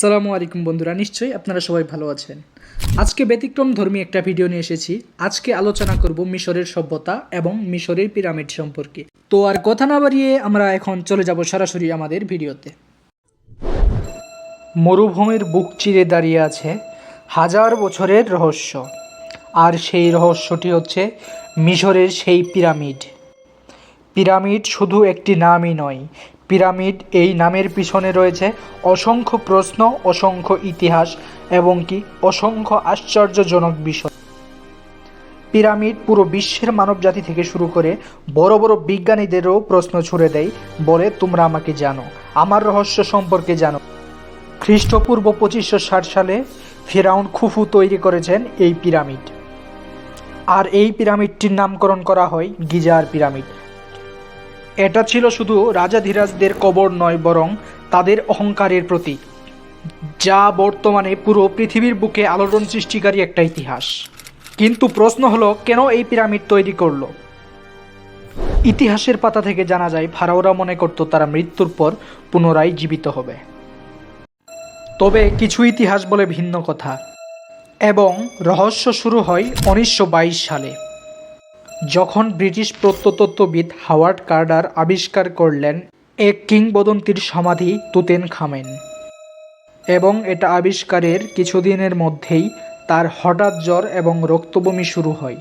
সালামু আলাইকুম বন্ধুরা, নিশ্চয়ই আপনারা সবাই ভালো আছেন। আজকে ব্যতিক্রম ধর্মী একটা ভিডিও নিয়ে এসেছি। আজকে আলোচনা করব মিশরের সভ্যতা এবং মিশরের পিরামিড সম্পর্কে। তো আর কথা না বাড়িয়ে আমরা এখন চলে যাব সরাসরি আমাদের ভিডিওতে। মরুভূমির বুক চিরে দাঁড়িয়ে আছে হাজার বছরের রহস্য। আর সেই রহস্যটি হচ্ছে মিশরের সেই পিরামিড। পিরামিড শুধু একটি নামই নয় পিরামিড এই নামের পিছনে রয়েছে অসংখ্য প্রশ্ন, অসংখ্য ইতিহাস এবং কি অসংখ্য আশ্চর্যজনক বিষয়। পিরামিড পুরো বিশ্বের মানবজাতি থেকে শুরু করে বড় বড় বিজ্ঞানীদেরও প্রশ্ন ছুড়ে দেয় বলে তোমরা আমাকে জানো, আমার রহস্য সম্পর্কে জানো। খ্রিস্টপূর্ব পঁচিশশো ষাট সালে ফেরাউন খুফু তৈরি করেছেন এই পিরামিড। আর এই পিরামিডটির নামকরণ করা হয় গিজার পিরামিড। এটা ছিল শুধু রাজাধিরাজদের কবর নয়, বরং তাদের অহংকারের প্রতীক, যা বর্তমানে পুরো পৃথিবীর বুকে আলোড়ন সৃষ্টিকারী একটা ইতিহাস। কিন্তু প্রশ্ন হলো, কেন এই পিরামিড তৈরি করল? ইতিহাসের পাতা থেকে জানা যায়, ফারাওরা মনে করত তারা মৃত্যুর পর পুনরায় জীবিত হবে। তবে কিছু ইতিহাস বলে ভিন্ন কথা। এবং রহস্য শুরু হয় উনিশশো বাইশ সালে। যখন ব্রিটিশ প্রত্নতত্ত্ববিদ হাওয়ার্ড কার্ডার আবিষ্কার করলেন, এক কিংবদন্তির সমাধি তুতেন খামেন এবং এটা আবিষ্কারের কিছুদিনের মধ্যেই তার হঠাৎ জ্বর এবং রক্তবমি শুরু হয়।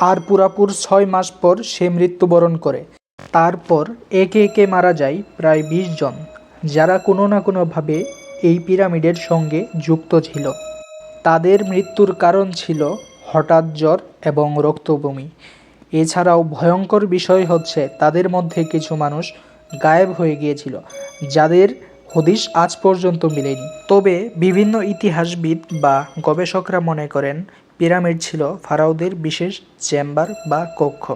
আর পুরাপুর ছয় মাস পর সে মৃত্যুবরণ করে। তারপর একে একে মারা যায় প্রায় বিশ জন, যারা কোনো না কোনোভাবে এই পিরামিডের সঙ্গে যুক্ত ছিল। তাদের মৃত্যুর কারণ ছিল হঠাৎ জ্বর এবং রক্তবমি। এছাড়াও ভয়ঙ্কর বিষয় হচ্ছে তাদের মধ্যে কিছু মানুষ গায়েব হয়ে গিয়েছিল, যাদের হদিশ আজ পর্যন্ত মিলেনি। তবে বিভিন্ন ইতিহাসবিদ বা গবেষকরা মনে করেন পিরামিড ছিল ফারাওদের বিশেষ চেম্বার বা কক্ষ।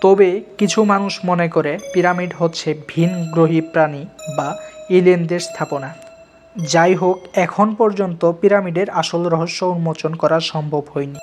তবে কিছু মানুষ মনে করে পিরামিড হচ্ছে ভিন গ্রহী প্রাণী বা এলিয়েনদের স্থাপনা। যাই হোক, এখন পর্যন্ত পিরামিডের আসল রহস্য উন্মোচন করা সম্ভব হয়নি।